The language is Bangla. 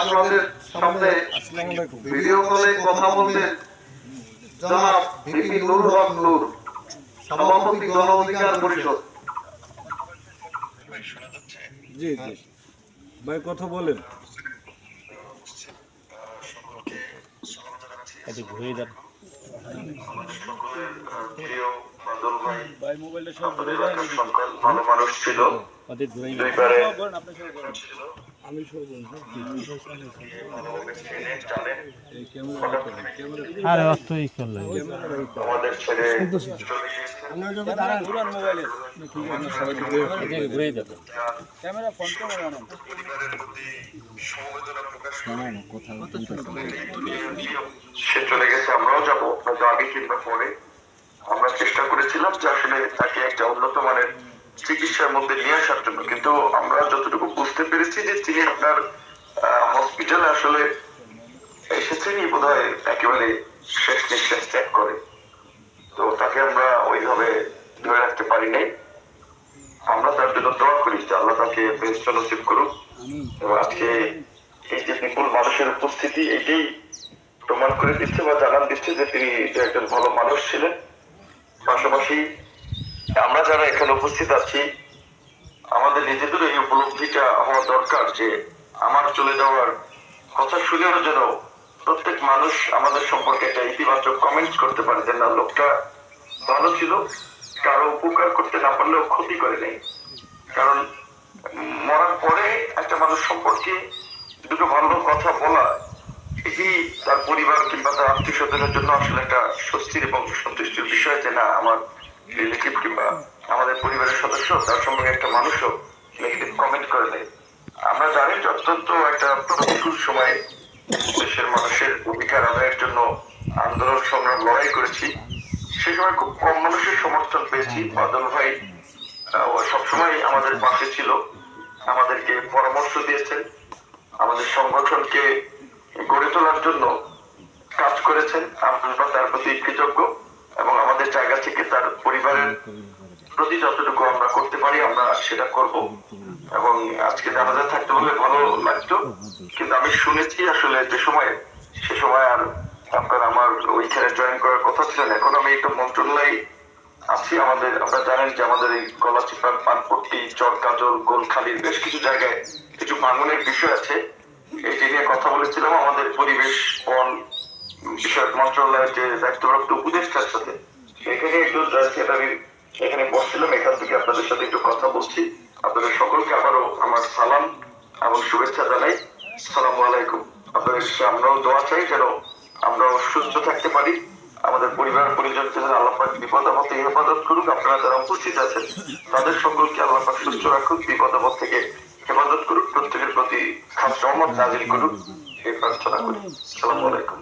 আপনাদের সামনে ভিডিও কলে কথা বলতেন জনাব ভিপি নুর হক নূর সভাপতি গণ অধিকার পরিষদ। জি জি। ভাই কথা বলেন। ভাই ভাই মোবাইলটা সব ভালো মানুষ ছিল। দুইবারে আরে সে চলে গেছে আমরাও যাব কিংবা আমরা চেষ্টা করেছিলাম যে আসলে তাকে একটা উন্নত মানের চিকিৎসার মধ্যে নিয়ে আসার জন্য। কিন্তু আমরা যতটুকু বুঝতে পেরেছি যে তিনি আপনার হসপিটালে আসলে এসেছেনই বোধ হয় একেবারে শেষ নিঃশ্বাস ত্যাগ করে। তো তাকে আমরা ওইভাবে ধরে রাখতে পারি নাই। আমরা তার জন্য দোয়া করি যে আল্লাহ তাকে বেস্ট নসিব করুক। এবং আজকে এই যে বিপুল মানুষের উপস্থিতি, এটাই প্রমাণ করে দিচ্ছে বা জানান দিচ্ছে যে তিনি একজন ভালো মানুষ ছিলেন। পাশাপাশি আমরা যারা এখানে উপস্থিত আছি, আমাদের নিজেদের এই উপলব্ধিটা হওয়া দরকার যে আমার চলে যাওয়ার কথা শুনেও যেন প্রত্যেক মানুষ আমাদের সম্পর্কে একটা ইতিবাচক কমেন্টস করতে পারে যে, না, লোকটা ভালো ছিল। কারও উপকার করতে না পারলেও ক্ষতি করে নেই। কারণ মরার পরে একটা মানুষ সম্পর্কে দুটো ভালো কথা বলা, এটি তার পরিবার কিংবা তার আত্মীয় স্বজনের জন্য আসলে একটা স্বস্তির এবং সন্তুষ্টির বিষয় যে, না, আমার রিলেটিভ কিংবা আমাদের পরিবারের সদস্য, তার সম্পর্কে একটা মানুষও নেগেটিভ কমেন্ট করে দেয়। আমরা জানি যে অত্যন্ত একটা প্রতিকূল সময় দেশের মানুষের অধিকার আদায়ের জন্য আন্দোলন সংগ্রাম লড়াই করেছি। সে সময় খুব কম মানুষের সমর্থন পেয়েছি। বাদল ভাই সবসময় আমাদের পাশে ছিল। আমাদেরকে পরামর্শ দিয়েছেন। আমাদের সংগঠনকে গড়ে তোলার জন্য কাজ করেছেন। আমরা তার প্রতি কৃতজ্ঞ। আমাদের জায়গা থেকে তার পরিবারের প্রতি যতটুকু আমরা করতে পারি, আমরা সেটা করব। এবং আজকে জানাজা থাকতে বলে ভালো লাগতো। কিন্তু আমি শুনেছি আসলে যে সময়, সে সময় আর আপনার আমার ওইখানে জয়েন করার কথা ছিল না। এখন আমি একটু মন্ত্রণালয় আছি। আমাদের, আপনারা জানেন যে আমাদের এই গলাচিপার, পানপট্টি চর কাজল গোলখালির বেশ কিছু জায়গায় কিছু ভাঙনের বিষয় আছে। এটি নিয়ে কথা বলেছিলাম। আমাদের পরিবেশ বন বিষয়ক মন্ত্রণালয়ের যে দায়িত্বপ্রাপ্ত উপদেষ্টার সাথে। এখানে একটু সেটারি এখানে বসছিলাম, এখান থেকে আপনাদের সাথে একটু কথা বলছি। আপনাদের সকলকে আবারও আমার সালাম এবং শুভেচ্ছা জানাই। সালাম আলাইকুম। আপনাদের আমরাও দোয়া চাই যেন আমরাও সুস্থ থাকতে পারি। আমাদের পরিবার পরিজন যেন আল্লাহ বিপদ আপদ থেকে হেফাজত করুক। আপনারা যারা উপস্থিত আছেন, তাদের সকলকে আল্লাহ পাক সুস্থ রাখুক, বিপদ আপদ থেকে হেফাজত করুক, প্রত্যেকের প্রতি খাস রহমত নাজিল করুক। এই প্রার্থনা করি। সালাম আলাইকুম।